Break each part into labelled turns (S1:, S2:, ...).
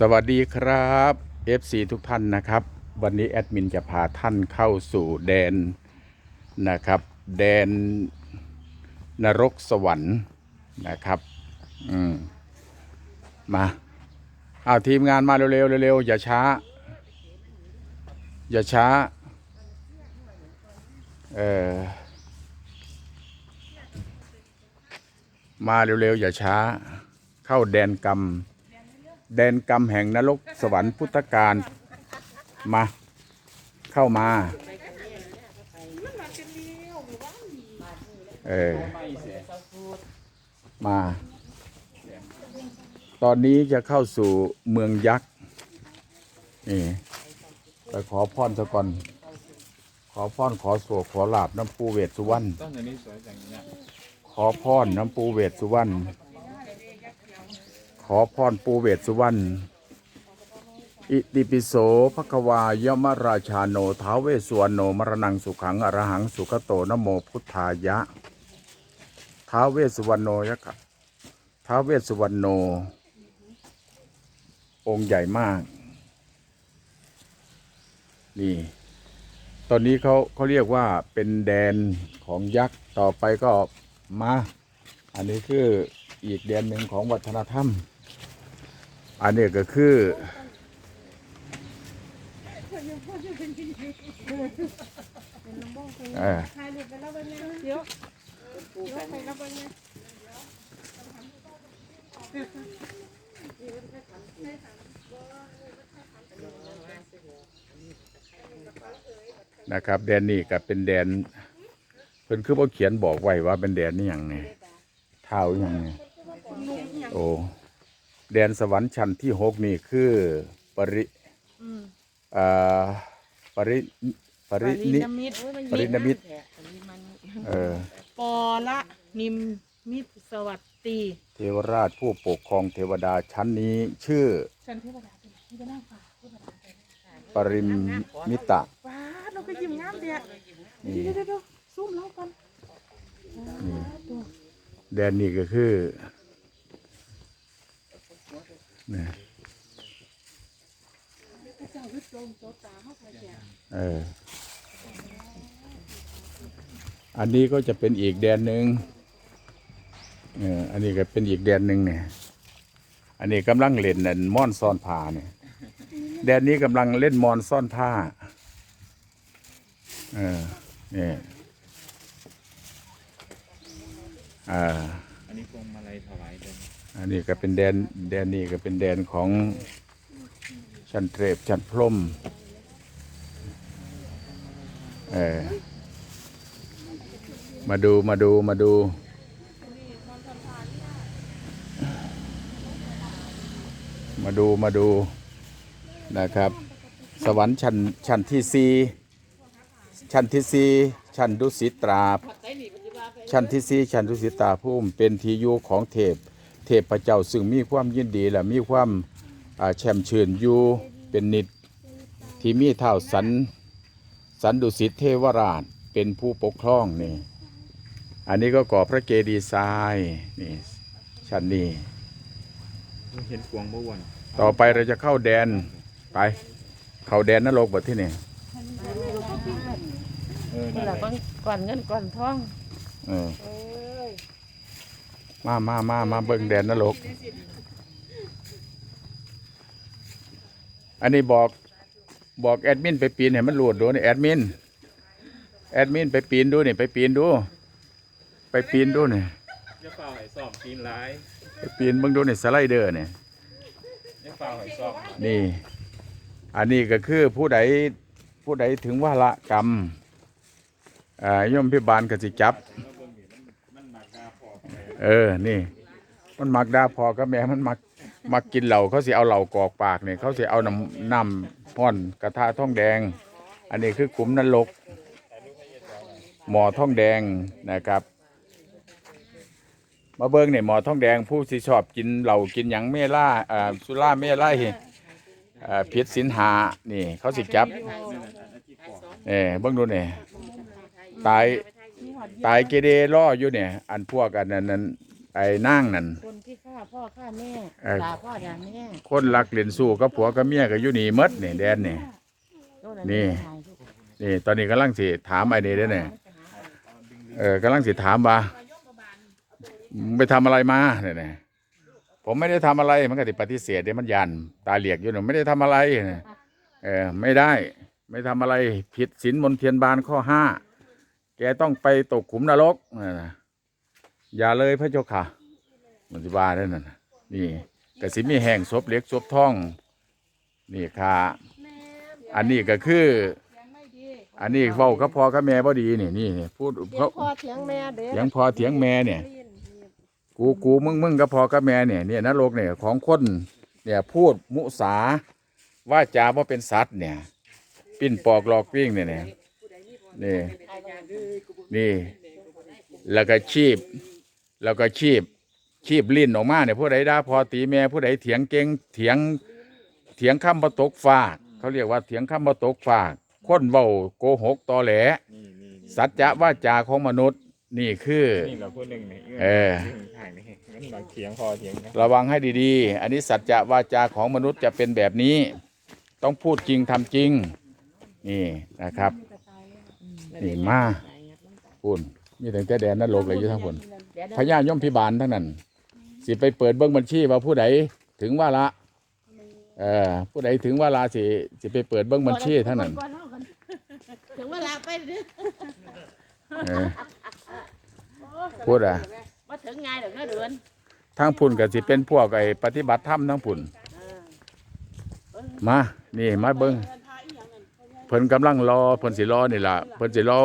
S1: สวัสดีครับ FC ทุกท่านนะครับ วันนี้แอดมินจะพาท่านเข้าสู่แดนนะครับ แดนนรกสวรรค์นะครับอืมมาเอาทีมงานมาเร็วๆเร็วๆอย่าช้า อย่าช้าเออมาเร็วๆอย่าช้า เข้าแดนกรรม แดนกรรมแห่งนรกสวรรค์พุทธการมาเข้ามา เออ มา ตอนนี้จะเข้าสู่เมืองยักษ์นี่ไปขอพรซะก่อน ขอพรขอสวกขอลาบน้ำปูเวทสุวรรณขอพรน้ำปูเวทสุวรรณ ขอพรปูเวทสุวรรณอิติปิโสภควายมราชาโนท้าเวสวรรณโนมรณังสุขังอรหังสุขโตนะโมพุทธายะท้าเวสุวรรณโนยะกะท้าเวสสุวรรณโน องค์ใหญ่มาก นี่ ตอนนี้เขาเขาเรียกว่าเป็นแดนของยักษ์ต่อไปก็มา อันนี้คืออีกแดนหนึ่งของวัฒนธรรม อันนี้ก็คือ เออ
S2: นะ
S1: ครับแดนนี้ก็เป็นแดนเพิ่นคือบ่เขียนบอกไว้ว่าเป็นแดนนี่หยังไงเท้าอหยังไงโอ้ แดนสวรรค์ชั้นที่หกนี่คือปริอ่าปริปรินิ
S2: มิตร
S1: ปรินมิตรเออ
S2: ปอละนิมมิตรสวัสดี
S1: เทวราชผู้ปกครองเทวดาชั้นนี้ชื่อ
S2: ฉันเทวดาเป็นที่จะนั่งฝ่า
S1: ปริมมิตะ
S2: ฟ้าเราก็ยิ้มงามเดีย
S1: นี่
S2: เดี๋ยวเดี๋ยวเดี๋ยวซูมเรากัน
S1: แดนนี้ก็คือ นี่เอออันนี้ก็จะเป็นอีกแดนหนึ่งเอออันนี้ก็เป็นอีกแดนหนึ่งเนี่ย อันนี้กำลังเล่นนั่นม่อนซ่อนผ้าเนี่ยแดนนี้กำลังเล่นมอนซ่อนผ้า เออนี่อ่า
S3: อันนี้พวงมาลัยถวายเดิน
S1: อันนี้ก็เป็นแดนแดนนี้ก็เป็นแดนของชันเทรบชันพรมเออมาดูมาดูมาดูมาดูมาดูนะครับ สวรรค์ชั้นชั้นที่สี่ชั้นที่สี่ชั้นดุสิตราชั้นที่สี่ชั้นดุสิตาภูมิเป็นที่อยู่ของเทพ เทพเจ้าซึ่งมีความยินดีและมีความอ่าแช่มชื่นอยู่เป็นนิดที่มีเท่าสันสันดุสิตเทวราชเป็นผู้ปกครองนี่อันนี้ก็ก่อพระเจดีย์ทรายนี่ชั้นนี้
S3: เห็นพวงบ่วน
S1: ต่อไปเราจะเข้าแดนไป เข้าแดนนรกแบบที่นี่
S3: เออ
S2: นี่
S3: นั่น
S2: แห
S3: แห
S2: ละ
S3: ละ
S2: ก่อนก่อนเงินก่อนทอง
S1: เออ มามามามาเบิ่งแดนนรก อันนี้บอกบอกแอดมินไปปีนเห็นมันหลุดดูนี่แอดมิน แอดมินไปปีนดูนี่ไปปีนดู ไปปีนดูนี่
S3: จะเฝ้าให้สอบกินร้าย
S1: ไปปีนเบิ่งดูนี่สไลเดอร์นี่
S3: จะเฝ้าให้สอบ
S1: นี่ อันนี้ก็คือผู้ใดผู้ใดถึงว่าละกรรมอ่าย่อมพิบาลกสิจับ
S3: มันหนักดาพอ
S1: เออ นี่ มันมักดาพอกับแม่มันมักมักกินเหล้าเขาสิเอาเหล้ากอกปากเนี่ยเขาสิเอาน้ำน้ำพ่อนกระทะท่องแดง อันนี้คือกลุ่มนรกหมอท่องแดงนะครับ มาเบิ้งเนี่ยหมอท่องแดงผู้ที่ชอบกินเหล้ากินหยังเมล่าอ่าสุราเมล่าอ่าพิษสินหานี่ เขาสิจับเออเบิ้งดูเนี่ยตาย ตายเกเรล่ออยู่เนี่ย อันพวกอันนั้นนั้นไอ้นั่งนั่น
S2: คนที่ฆ่าพ่อฆ่าแม่
S1: เอ่อ
S2: ด่าพ่อด่าแม่
S1: คนรักเล่นสู้กับผัวกับเมียก็อยู่นี่หมดนี่แดนนี่
S2: โน่น
S1: นี่
S2: นี่ถ่ายรูป
S1: นี่ ตอนนี้กำลังสิถามไอ้นี่เด้อเนี่ยเออกำลังสิถามว่ามึงไปทำอะไรมาเนี่ยนะผมไม่ได้ทำอะไรมันก็ติปฏิเสธเดี๋ยวมันยันตาเหลียกอยู่หนูไม่ได้ทำอะไรเนี่ยเออไม่ได้ ไม่ทำอะไรผิดศีลมนเทียนบานข้อห้า แกต้องไปตกขุมนรกนั่นน่ะอย่าเลยพระเจ้าค่ะมันสิว่าได้นั่นน่ะนี่กสิมีแห่งศพเล็กศพท่อง นี่ค่ะ อันนี้ก็คือ อันนี้เว้ากับพ่อกับแม่บ่ดีนี่นี่นี่พูด
S4: เถีย
S1: เขา
S4: งพ่อเถียงแม่เด้
S1: เถียงพ่อเถียงแม่เนี่ย กูกูมึงมึงกับพ่อกับแม่เนี่ยเนี่ยนรกเนี่ยของคนเนี่ยพูดมุสาว่าจาว่าเป็นสัตว์เนี่ย ปิ้นปอกหลอกปิ้งเนี่ยเนี่ย นี่นี่ แล้วก็ชีพแล้วก็ชีพชีพลิ้นออกมาเนี่ยผู้ใดด่าพอตีแม่ผู้ใดเถียงเก่งเถียงเถียงคำประตกฟากเขาเรียกว่าเถียงคำประตกฟากคนเว้าโกหกตอแหล
S3: นี่นี่นี่
S1: สัจจะว่าจาของมนุษย์นี่คือ
S3: นี่กับผู้หนึ่งนี่
S1: เออ
S3: ถ่ายนี่มันหลักเถียงพอเถียงนะ
S1: ระวังให้ดีๆ อันนี้สัจจะวาจาของมนุษย์จะเป็นแบบนี้ ต้องพูดจริงทำจริง นี่นะครับ นี่มาพูนมีแต่แดนนรกเลยอยู่ทั้งคน
S2: เดี๋ยว
S1: พญายมพิบาลทั้งนั้นสิไปเปิดเบิ้งบัญชีว่าผู้ใดถึงว่าละเออผู้ใดถึงว่าละสิสิไปเปิดเบิ้งบัญชีทั้งนั้น
S2: ถึงเวลาไปเด้อ
S1: เออพูดอะ
S2: ว่าถึงไงเดี๋ยวก็เดือน
S1: ทั้งพุ่นก็สิเป็นพวกไอ้ปฏิบัติธรรมทั้งพุ่นมา นี่มาเบิ้ง เพิ่นกำลังรอเพิ่นสิรอนี่ล่ะเพิ่นสิรอ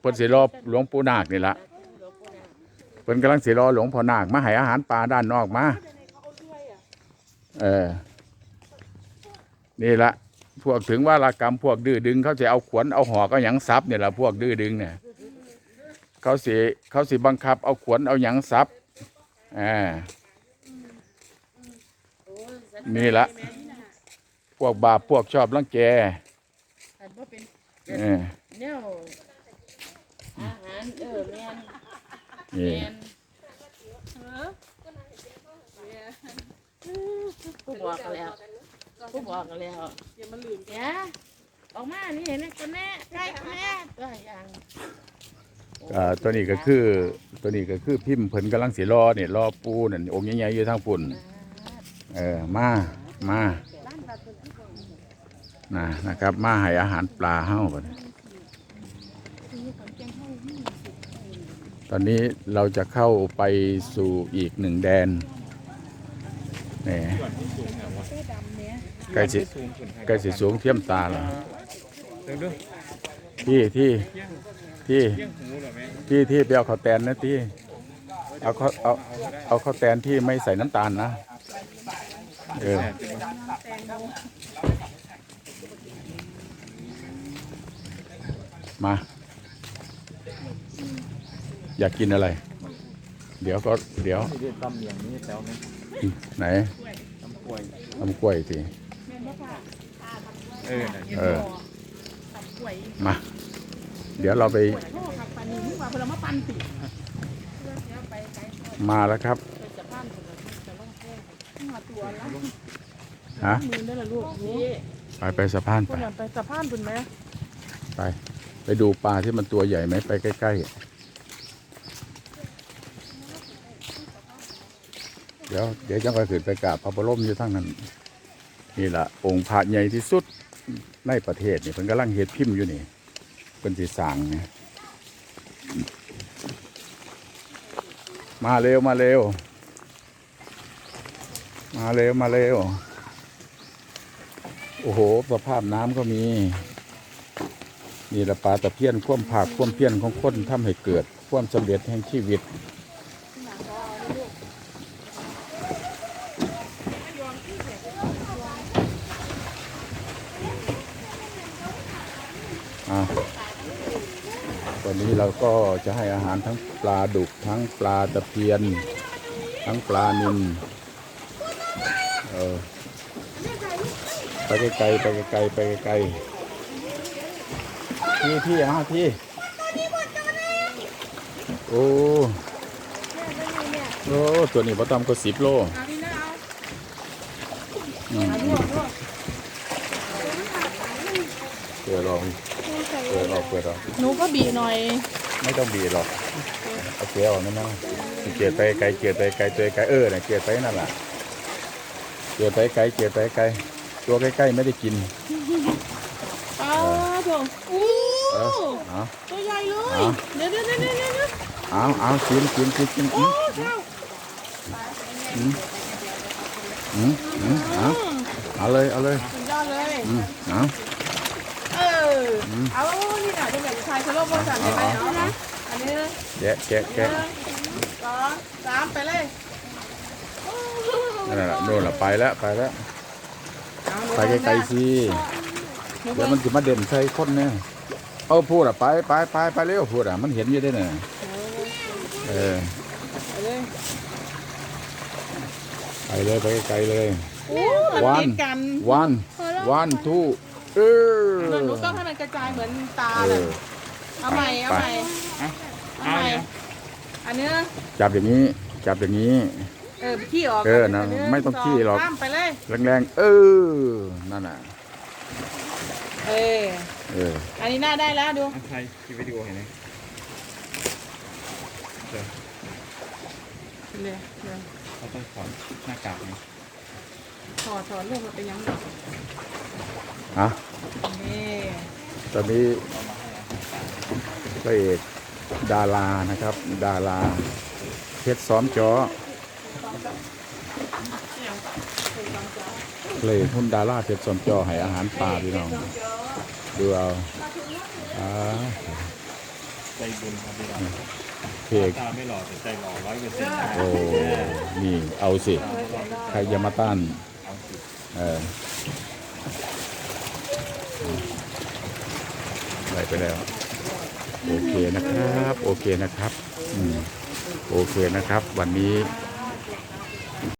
S1: เพิ่นสิรอหลวงปู่นาคนี่ล่ะเพิ่นกำลังสิรอหลวงพ่อนาคมาให้อาหารปลาด้านนอกมาเออนี่ละพวกถึงว่าละกรรมพวกดื้อดึง เขาจะเอาขวนเอาหอกเอาหยังซับเนี่ยละพวกดื้อดึงเนี่ยเขาสิเขาสิบังคับเอาขวนเอาหยังซับอ่านี่ละพวกบาปพวกชอบรังแก
S2: เป็น
S1: เออ
S2: แนวอาหารเออแมน
S1: นี่
S2: แมนผู้บอกกันแล้วผู้บอกกันแล้วอย่ามาลืมแกออกมานี่เห็นไหมกันแน่ใกล้กันแน่ตัวอย่าง
S1: อ่าตัวนี้ก็คือตัวนี้ก็คือพิมพ์เพิ่นกำลังสิรอเนี่ยรอปูนั่นองค์ใหญ่ๆอยู่ทางปุ่น เออมามา นะนะครับ มาให้อาหารปลาเฮ้าบัดตอนนี้เราจะเข้าไปสู่อีกหนึ่งแดนนี่
S3: ส่วนที่สูงเนี่ย
S1: ใกล้สิ
S3: สูงขึ้น
S1: ใกล้สิสูงเทียมตาแล้ว
S3: เดี๋ยวดู
S1: ที่ที่ที่
S3: เที่ยงหูเหรอแม่
S1: ที่ที่ไปเอาข้าวแตนนะที่เอาข้าวเอาเอาข้าวแตนที่ไม่ใส่น้ำตาลนะเออ มา อยากกินอะไร เดี๋ยวก็เดี๋ยว
S3: นี่เรียกตำอย่างนี้แล้วไหม
S1: ไหน
S3: ตำกล้วย
S1: ทำกล้วยสิ
S3: เออน่ะ
S1: เออ มา เดี๋ยวเราไป มาแล้วครับ
S2: ไปสะพานคนละจะล่องแค่
S1: ฮะ
S2: มือนั่นแหละลูกนี่
S1: ไปไปสะพาน
S2: ค
S1: ไป
S2: นนั้นไปสะพานคุณไหม
S1: ไป ไปดูปลาที่มันตัวใหญ่ไหมไปใกล้ๆ เดี๋ยวเดี๋ยวจังไปขึ้นไปกราบพระบรมอยู่ทั้งนั้น นี่ละองค์พระใหญ่ที่สุดในประเทศนี่เพิ่นกำลังเฮ็ดพิมพ์อยู่นี่เพิ่นสิสร้างเนี่ยมาเร็วมาเร็ว มาเร็วมาเร็ว โอ้โหสภาพน้ำก็มี นี่ละปลาตะเพียนความผากความเพียรของคนทำให้เกิดความสำเร็จแห่งชีวิตอะตอนนี้เราก็จะให้อาหารทั้งปลาดุกทั้งปลาตะเพียน ทั้งปลานิลเออไปไกลๆไปไกลๆไปไกลๆ ที่ที่มาที่โอ้โอ้ตัวนี้พอตามก็สิบโล
S2: เอาดีนะเอา
S1: อืม
S2: เกลวก
S1: เปิดออกเปิดออกเปิดออก
S2: หนูก็บีหน่อย
S1: ไม่ต้องบีหรอกเอาเกลียวนั่นนะเกลียดไปไกลเกลียดไปไกลตัวไกลเออเนี่ยเกลียดไปนั่นแหละเกลียดไปไกลเกลียดไปไกลตัวใกล้ๆไม่ได้กิน
S2: เอาพงอู้
S1: เออเอา
S2: ตัวใหญ่เลย
S1: เอา
S2: เดี๋ยวเดี๋ยวเดี๋ยวเดี๋ยวเดี๋ยว
S1: เอาเอากินกินกินกิน
S2: โอ้
S1: อืม
S2: เจ้า
S1: อืมอืมอืมเอาเอาเลยเอาเลย
S2: สุดยอดเลย
S1: อืมเอา
S2: เออเอานี่น่ะจะแบบชายชะโลมบนสันไปไหมเอานะอันนี้เลย
S1: แกะแกะ
S2: หนึ่
S1: แกะ
S2: งสองสามไปเลย
S1: นั่นแหละโน่นแหละไปแล้วไปแล้ว
S2: เอา
S1: ไปไกลๆสิ
S2: เดี๋ยว
S1: เดี๋ยวมันจะมาเด่นใส่คนเนี่ย เอาพูดอะไปไปไปไปเร็วพูดอะมันเห็นอยู่ได้เนี่ยเออ
S2: ไปเลย
S1: ไปเลยไปไกลๆเลย
S2: โอ้มัน
S1: วัน
S2: ติดกัน
S1: วันวันทูเออ
S2: หนูต้องให้มันกระจายเหมือนตา
S1: เอ
S2: เลย
S1: อ
S2: เอาใหม่เอาใหม่
S3: เอา
S2: เอาใหม่อันเนี้ย
S1: จับอย่างนี้จับอย่างนี้
S2: เออขี้ออก
S1: เออนะ
S2: นนี้
S1: ไม่ต้องขี้หรอก
S2: สามไปเลย
S1: แรงๆเออนั่นน่ะ
S2: เออ
S1: เออ
S2: อันนี้น่าได้แล้วดู
S3: เอาใครคลิปวิดีโอเห็นไหม
S2: เลยเลย
S3: เขาต้องถอดหน้ากากไหม
S2: ถอดถอดลูกมันเป็นยังไง
S1: อะ
S2: นี่
S1: ตอนนี้พระเอกดารานะครับ ดาราเพชรซ้อมจอเลยหุ่นดาราเพชรซ้อมจอให้อาหารปลาพี่น้อง ดูเอาอ่า
S3: ใจบุญครับพี่น้อง
S1: เพก
S3: ตาไม่หล่อแต่ใจหล่อร้อยเปอร์เซ็นต์
S1: โอ้นี่เอาสิ ใครจะมาต้าน
S3: เอาสิ
S1: เออได้ไปแล้ว โอเคนะครับ โอเคนะครับ อืม โอเคนะครับ วันนี้